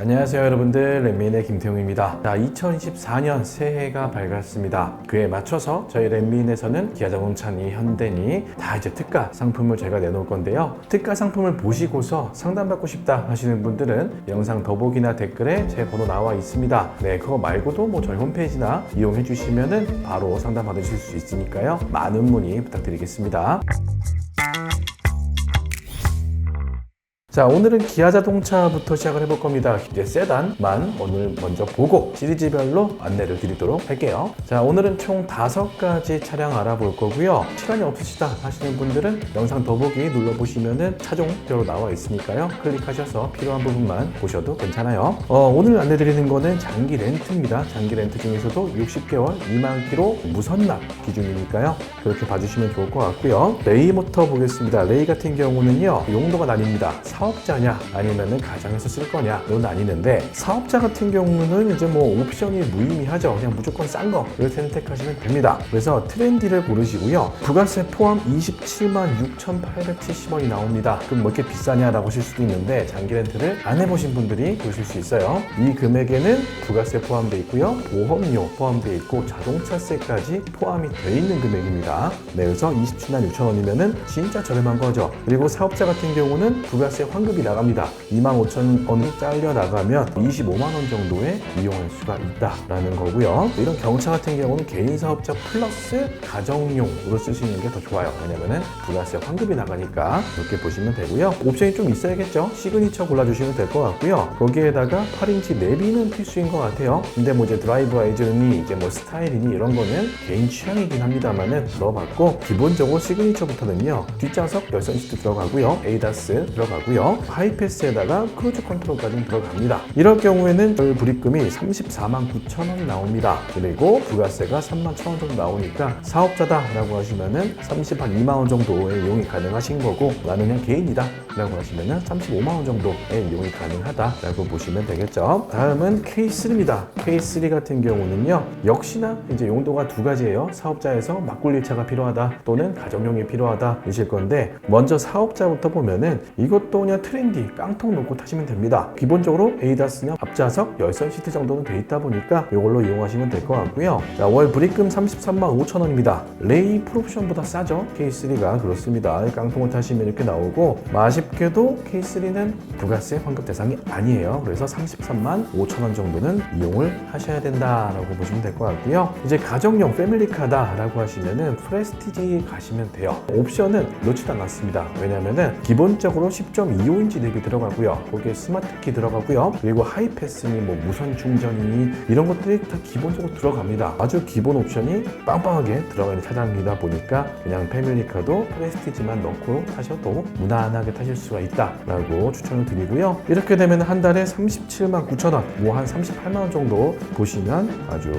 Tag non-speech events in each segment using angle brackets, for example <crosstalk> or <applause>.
안녕하세요 여러분들. 랜민의 김태용입니다. 자 2024년 새해가 밝았습니다. 그에 맞춰서 저희 랜민에서는 기아자동차니 현대니 다 이제 특가 상품을 제가 내놓을 건데요. 특가 상품을 보시고서 상담받고 싶다 하시는 분들은 영상 더보기나 댓글에 제 번호 나와 있습니다. 네 그거 말고도 뭐 저희 홈페이지나 이용해 주시면은 바로 상담 받으실 수 있으니까요. 많은 문의 부탁드리겠습니다 자 오늘은 기아 자동차부터 시작을 해볼 겁니다. 이제 세단만 오늘 먼저 보고 시리즈별로 안내를 드리도록 할게요. 자 오늘은 총 다섯 가지 차량 알아볼 거고요. 시간이 없으시다 하시는 분들은 영상 더보기 눌러보시면은 차종대로 나와 있으니까요. 클릭하셔서 필요한 부분만 보셔도 괜찮아요. 어, 오늘 안내 드리는 거는 장기 렌트입니다. 장기 렌트 중에서도 60개월 2만 킬로 무선납 기준이니까요. 그렇게 봐주시면 좋을 것 같고요. 레이 모터 보겠습니다. 레이 같은 경우는요 용도가 나뉩니다 사업자냐 아니면은 가정에서 쓸 거냐로 나뉘는데 사업자 같은 경우는 이제 뭐 옵션이 무의미하죠. 그냥 무조건 싼거 이렇게 선택하시면 됩니다. 그래서 트렌디를 고르시고요. 부가세 포함 27만 6,870원이 나옵니다. 그럼 뭐 이렇게 비싸냐라고 하실 수도 있는데 장기 렌트를 안 해보신 분들이 보실 수 있어요. 이 금액에는 부가세 포함되어 있고요. 보험료 포함되어 있고 자동차세까지 포함이 되어 있는 금액입니다. 네, 그래서 27만 6천 원이면은 진짜 저렴한 거죠. 그리고 사업자 같은 경우는 부가세 환급이 나갑니다. 2만 5천 원이 잘려 나가면 25만 원 정도에 이용할 수가 있다라는 거고요. 이런 경차 같은 경우는 개인 사업자 플러스 가정용으로 쓰시는 게 더 좋아요. 왜냐면은 부가세 환급이 나가니까 그렇게 보시면 되고요. 옵션이 좀 있어야겠죠. 시그니처 골라주시면 될 것 같고요. 거기에다가 8인치 내비는 필수인 것 같아요. 근데 뭐 이제 드라이브 아이즈니 이제 뭐 스타일이니 이런 거는 개인 취향이긴 합니다만은 넣어봤고 기본적으로 시그니처부터는요 뒷좌석 열선 시트 들어가고요 에이다스 들어가고요 하이패스에다가 크루즈 컨트롤까지 들어갑니다. 이럴 경우에는 월 불입금이 34만 9천 원이 나옵니다. 그리고 부가세가 3만 1천 원 정도 나오니까 사업자다라고 하시면은 30한 2만 원 정도의 이용이 가능하신 거고 나는 그냥 개인이다 라고 하시면은 35만 원 정도의 이용이 가능하다라고 보시면 되겠죠. 다음은 K3입니다. K3 같은 경우는요 역시나 이제 용도가 두 가지예요. 사업자에서 막굴릴 차가 필요하다 또는 가정용이 필요하다 이실 건데 먼저 사업자부터 보면은 이것도 그냥 트렌디 깡통 놓고 타시면 됩니다. 기본적으로 에이다스는 앞좌석 열선 시트 정도는 돼 있다 보니까 이걸로 이용하시면 될 것 같고요. 자, 월 불입금 33만 5천 원입니다. 레이 프로옵션보다 싸죠. K3가 그렇습니다. 깡통을 타시면 이렇게 나오고 아쉽게도 K3는 부가세 환급 대상이 아니에요. 그래서 33만 5천 원 정도는 이용을 하셔야 된다라고 보시면 될 것 같고요. 이제 가정용 패밀리카다라고 하시면은 프레스티지 가시면 돼요. 옵션은 놓지도 않았습니다. 왜냐면은 기본적으로 10.25인치 내비 들어가고요. 거기에 스마트키 들어가고요. 그리고 하이패스니 뭐 무선 충전이니 이런 것들이 다 기본적으로 들어갑니다. 아주 기본 옵션이 빵빵하게 들어가 있는 차량이다 보니까 그냥 패밀리카도 프레스티지만 넣고 타셔도 무난하게 타실 수가 있다라고 추천을 드리고요. 이렇게 되면 한 달에 37만 9천 원, 뭐 한 38만 원 정도 보시면 아주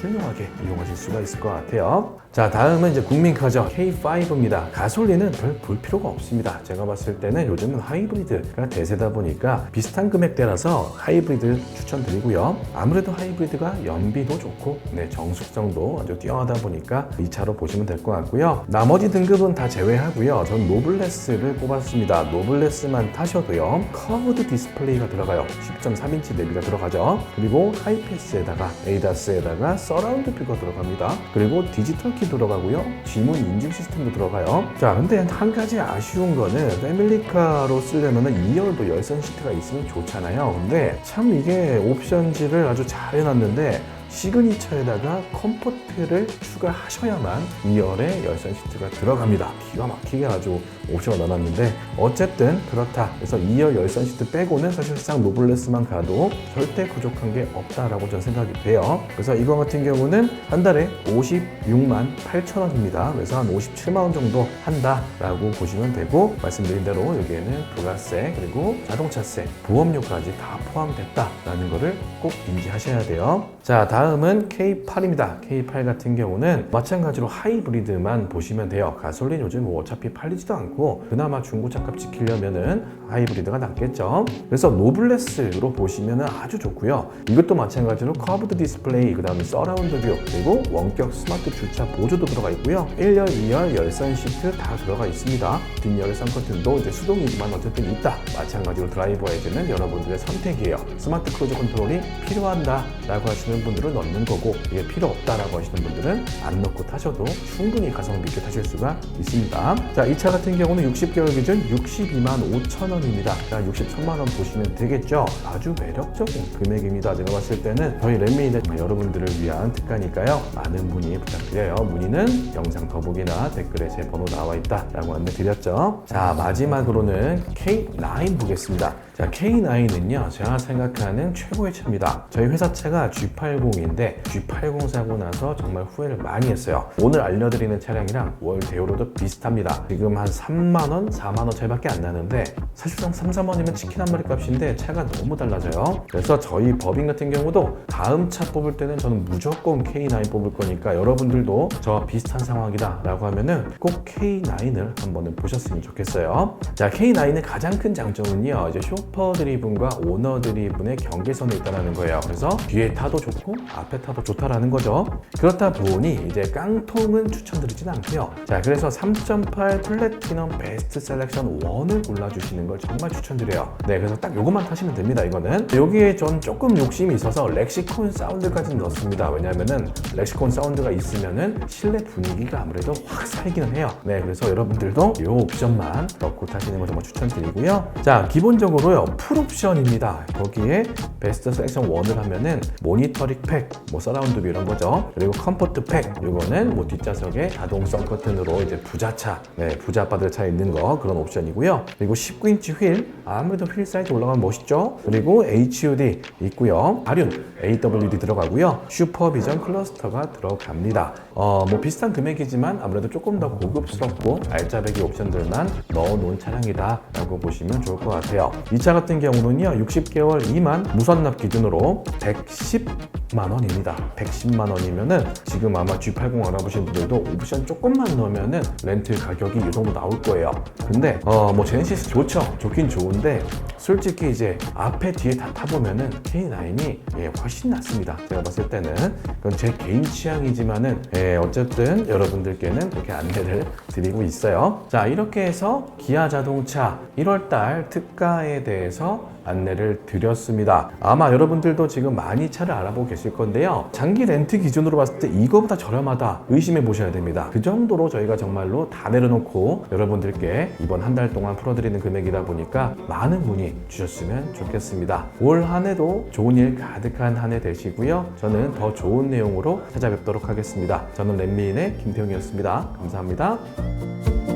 훌륭하게 이용하실 수가 있을 것 같아요. 자, 다음은 이제 국민카죠. K5입니다. 가솔린은 별 볼 필요가 없습니다. 제가 봤을 때는 요즘은 하이브리드가 대세다 보니까 비슷한 금액대라서 하이브리드 추천드리고요. 아무래도 하이브리드가 연비도 좋고 네, 정숙성도 아주 뛰어나다 보니까 이 차로 보시면 될 것 같고요. 나머지 등급은 다 제외하고요. 전 노블레스를 뽑았습니다. 노블레스만 타셔도요. 커브드 디스플레이가 들어가요. 10.3인치 내비가 들어가죠. 그리고 하이패스에다가 에이다스에다가 서라운드 뷰가 들어갑니다. 그리고 디지털 키 들어가고요. 지문 인증 시스템도 들어가요. 자, 근데 한 가지 아쉬운 거는 패밀리카로 쓰려면은 2열도 열선 시트가 있으면 좋잖아요. 근데 참 이게 옵션지를 아주 잘 해놨는데 시그니처에다가 컴포트를 추가하셔야만 2열에 열선 시트가 들어갑니다. 기가 막히게 아주 옵션을 넣어놨는데 어쨌든 그렇다. 그래서 2열 열선 시트 빼고는 사실상 노블레스만 가도 절대 부족한 게 없다라고 저는 생각이 돼요. 그래서 이거 같은 경우는 한 달에 56만 8천 원입니다. 그래서 한 57만 원 정도 한다라고 보시면 되고 말씀드린 대로 여기에는 부가세 그리고 자동차세, 보험료까지 다 포함됐다라는 거를 꼭 인지하셔야 돼요. 자, 다음은 K8입니다. K8 같은 경우는 마찬가지로 하이브리드만 보시면 돼요. 가솔린 요즘 뭐 어차피 팔리지도 않고 같고 그나마 중고차값 지키려면은 하이브리드가 낫겠죠. 그래서 노블레스로 보시면은 아주 좋고요. 이것도 마찬가지로 커브드 디스플레이, 그 다음에 서라운드 뷰, 그리고 원격 스마트 주차 보조도 들어가 있고요. 1열, 2열, 열선 시트 다 들어가 있습니다. 뒷열의 선커튼도 이제 수동이지만 어쨌든 있다. 마찬가지로 드라이버 헤드는 여러분들의 선택이에요. 스마트 크루즈 컨트롤이 필요한다라고 하시는 분들은 넣는 거고 이게 필요 없다라고 하시는 분들은 안 넣고 타셔도 충분히 가성비 있게 타실 수가 있습니다. 자, 이 차 같은 경우 는 60개월 기준 62만 5천 원입니다. 자, 63만 원 보시면 되겠죠. 아주 매력적인 금액입니다. 제가 봤을 때는 저희 랩미인의 여러분들을 위한 특가니까요. 많은 문의 부탁드려요. 문의는 영상 더보기나 댓글에 제 번호 나와 있다라고 안내 드렸죠. 자, 마지막으로는 K9 보겠습니다. 자, K9은요, 제가 생각하는 최고의 차입니다. 저희 회사 차가 G80인데, G80 사고 나서 정말 후회를 많이 했어요. 오늘 알려드리는 차량이랑 월 대우로도 비슷합니다. 지금 한 3만원, 4만원 차이밖에 안 나는데, 사실상 3, 4만원이면 치킨 한 마리 값인데, 차가 너무 달라져요. 그래서 저희 법인 같은 경우도 다음 차 뽑을 때는 저는 무조건 K9 뽑을 거니까, 여러분들도 저와 비슷한 상황이다 라고 하면은 꼭 K9을 한번 보셨으면 좋겠어요. 자, K9의 가장 큰 장점은요, 이제 쇼퍼 드리븐과 오너 드리븐의 경계선에 있다는 거예요. 그래서 뒤에 타도 좋고 앞에 타도 좋다라는 거죠. 그렇다 보니 이제 깡통은 추천드리진 않고요. 자, 그래서 3.8 플래티넘 베스트 셀렉션 1을 골라주시는 걸 정말 추천드려요. 네, 그래서 딱 요것만 타시면 됩니다. 이거는 여기에 전 조금 욕심이 있어서 렉시콘 사운드까지 넣습니다. 왜냐면은 렉시콘 사운드가 있으면은 실내 분위기가 아무래도 확 살기는 해요. 네, 그래서 여러분들도 이 옵션만 넣고 타시는 걸 정말 추천드리고요. 자, 기본적으로 요, 풀옵션입니다. 거기에 베스트 섹션 1을 하면은 모니터링 팩, 뭐 서라운드 뷰 이런 거죠. 그리고 컴포트 팩, 이거는 뭐 뒷좌석에 자동성 커튼으로 이제 부자차, 네, 부자 아빠들 차에 있는 거 그런 옵션이고요. 그리고 19인치 휠, 아무래도 휠 사이즈 올라가면 멋있죠. 그리고 HUD 있고요. 발륜, AWD 들어가고요. 슈퍼비전 클러스터가 들어갑니다. 어, 뭐 비슷한 금액이지만 아무래도 조금 더 고급스럽고 알짜배기 옵션들만 넣어놓은 차량이다라고 보시면 좋을 것 같아요. 이차 같은 경우는요, 60개월 2만 무선납 기준으로 110 만 원입니다. 110만 원이면은 지금 아마 G80 알아보신 분들도 옵션 조금만 넣으면은 렌트 가격이 이 정도 나올 거예요. 근데 어, 뭐 제네시스 좋죠. 좋긴 좋은데 솔직히 이제 앞에 뒤에 다 타보면은 K9이 예, 훨씬 낫습니다. 제가 봤을 때는 그건 제 개인 취향이지만은 예, 어쨌든 여러분들께는 그렇게 안내를 <laughs> 드리고 있어요. 자 이렇게 해서 기아 자동차 1월달 특가에 대해서 안내를 드렸습니다. 아마 여러분들도 지금 많이 차를 알아보고 계실 건데요. 장기 렌트 기준으로 봤을 때 이거보다 저렴하다 의심해 보셔야 됩니다. 그 정도로 저희가 정말로 다 내려놓고 여러분들께 이번 한 달 동안 풀어드리는 금액이다 보니까 많은 문의 주셨으면 좋겠습니다. 올 한 해도 좋은 일 가득한 한 해 되시고요. 저는 더 좋은 내용으로 찾아뵙도록 하겠습니다. 저는 랜미인의 김태형이었습니다. 감사합니다.